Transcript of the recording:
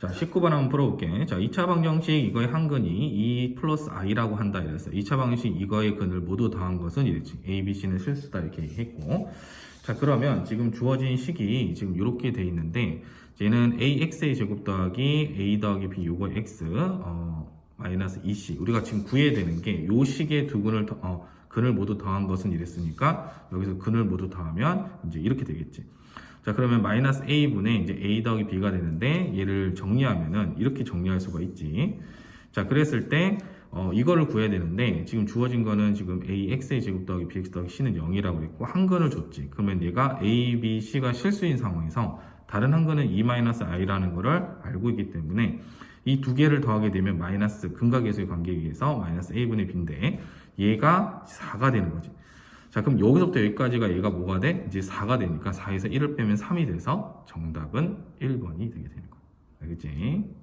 자, 19번 한번 풀어볼게. 자, 2차 방정식 이거의 한 근이 2 플러스 i라고 한다 이랬어요. 2차 방정식 이거의 근을 모두 더한 것은 이랬지. a, b, c는 실수다 이렇게 했고. 자, 그러면 지금 주어진 식이 지금 이렇게 돼 있는데 얘는 ax의 제곱 더하기 a 더하기 b 요거 x 어, 마이너스 2c 우리가 지금 구해야 되는 게 요 식의 두 근을 더, 어, 근을 모두 더한 것은 이랬으니까 여기서 근을 모두 더하면 이제 이렇게 되겠지. 자 그러면 마이너스 a분의 이제 a 더하기 b가 되는데 얘를 정리하면은 이렇게 정리할 수가 있지. 자 그랬을 때 어, 이거를 구해야 되는데 지금 주어진 거는 지금 ax의 제곱 더하기 bx 더하기 c는 0이라고 그랬고 한 근을 줬지. 그러면 얘가 a, b, c가 실수인 상황에서 다른 한 근은 2-i라는 거를 알고 있기 때문에 이 두 개를 더하게 되면 마이너스 근각계수의 관계에 의해서 마이너스 a분의 b인데 얘가 4가 되는 거지. 자, 그럼 여기서부터 여기까지가 얘가 뭐가 돼? 이제 4가 되니까 4에서 1을 빼면 3이 돼서 정답은 1번이 되게 되는 거야. 알겠지?